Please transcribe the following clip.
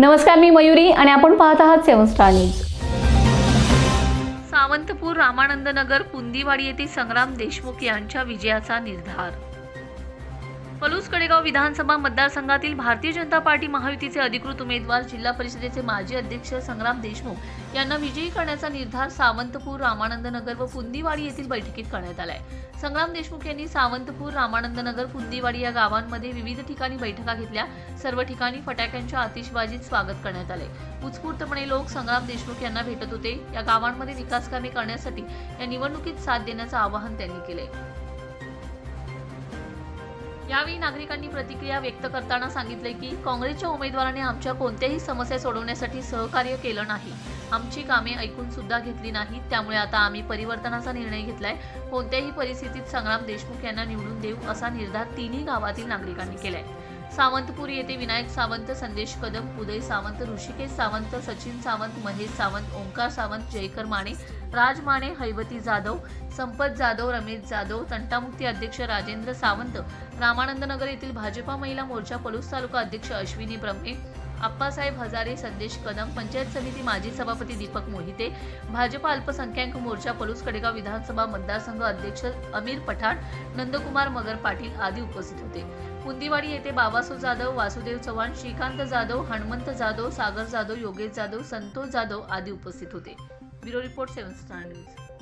नमस्कार मी मयुरी आणि आपण पाहत आहात seven star news. Sawantpur Ramanand Nagar Pundiwadi येथील संग्राम देशमुख यांच्या विजयाचा निर्धार. पलूस कडेगाव विधानसभा मतदारसंघातील भारतीय जनता पार्टी महायुतीचे अधिकृत उमेदवार जिल्हा परिषदेचे माजी अध्यक्ष संग्राम देशमुख यांना विजयी करण्याचा निर्धार सावंतपूर रामानंदनगर व पुंदीवाडी येथील बैठकीत करण्यात आलाय. संग्राम देशमुख यांनी सावंतपूर रामानंदनगर पुंदीवाडी या गावांमध्ये विविध ठिकाणी बैठका घेतल्या. सर्व ठिकाणी फटाक्यांच्या आतिषबाजीत स्वागत करण्यात आले. उत्स्फूर्तपणे लोक संग्राम देशमुख यांना भेटत होते. या गावांमध्ये विकास कामे करण्यासाठी या निवडणुकीत साथ देण्याचं आवाहन त्यांनी केले यावेळी नागरिकांनी प्रतिक्रिया व्यक्त करताना सांगितले की काँग्रेसच्या उमेदवाराने आमच्या कोणत्याही समस्या सोडवण्यासाठी सहकार्य केलं नाही. आमची कामे ऐकून सुद्धा घेतली नाहीत. त्यामुळे आता आम्ही परिवर्तनाचा निर्णय घेतलाय. कोणत्याही परिस्थितीत संग्राम देशमुख यांना निवडून देऊ असा निर्धार तिन्ही गावातील नागरिकांनी केलाय. सावंतपूर येथे विनायक सावंत संदेश कदम उदय सावंत ऋषिकेश सावंत सचिन सावंत महेश सावंत ओंकार सावंत जयकर माने राज माने हैवती जाधव संपत जाधव रमेश जाधव तंटामुक्ती अध्यक्ष राजेंद्र सावंत रामानंद नगर येथील भाजपा महिला मोर्चा पलूस तालुका अध्यक्ष अश्विनी ब्रह्मे आप्पासाहेब हजारे संदेश कदम पंचायत समिती माजी सभापती दीपक मोहिते भाजपा अल्पसंख्याक मोर्चा पलूस कडेगाव विधानसभा मतदारसंघ अध्यक्ष अमीर पठाण नंदकुमार मगर पाटील आदी उपस्थित होते. कुंदीवाडी येथे बाबासो जाधव वासुदेव चव्हाण श्रीकांत जाधव हनुमंत जाधव सागर जाधव योगेश जाधव संतोष जाधव आदी उपस्थित होते. Bureau report seven star news.